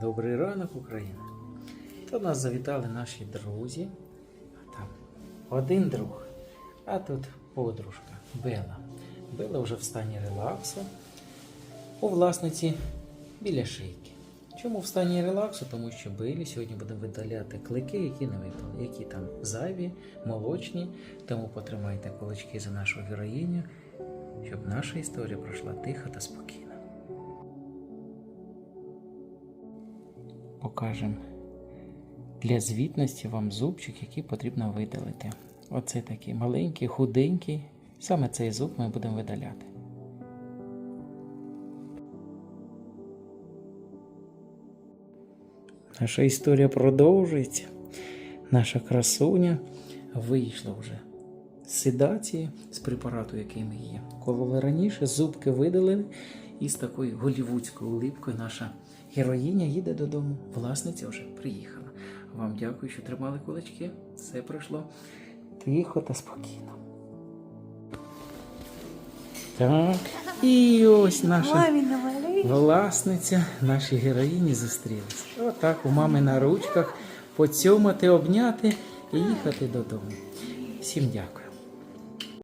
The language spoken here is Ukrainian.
Добрий ранок, Україна. До нас завітали наші друзі. Там один друг, а тут подружка Бела. Бела вже в стані релаксу. У власниці біля шийки. Чому в стані релаксу? Тому що Белі сьогодні будемо видаляти клики, які не випали, які там зайві, молочні. Тому потримайте кулачки за нашу героїню, щоб наша історія пройшла тихо та спокійно. Покажемо для звітності вам зубчик, який потрібно видалити. Оце такий маленький, худенький. Саме цей зуб ми будемо видаляти. Наша історія продовжується. Наша красуня вийшла вже з седації, з препарату, який ми є. Кололи раніше, зубки видалили, і з такою голівудською улипкою наша героїня їде додому. Власниця вже приїхала. Вам дякую, що тримали кулачки. Все пройшло тихо та спокійно. Так, і ось наша власниця, наші героїні зустрілися. Отак у мами на ручках поцьомати, обняти і їхати додому. Всім дякую.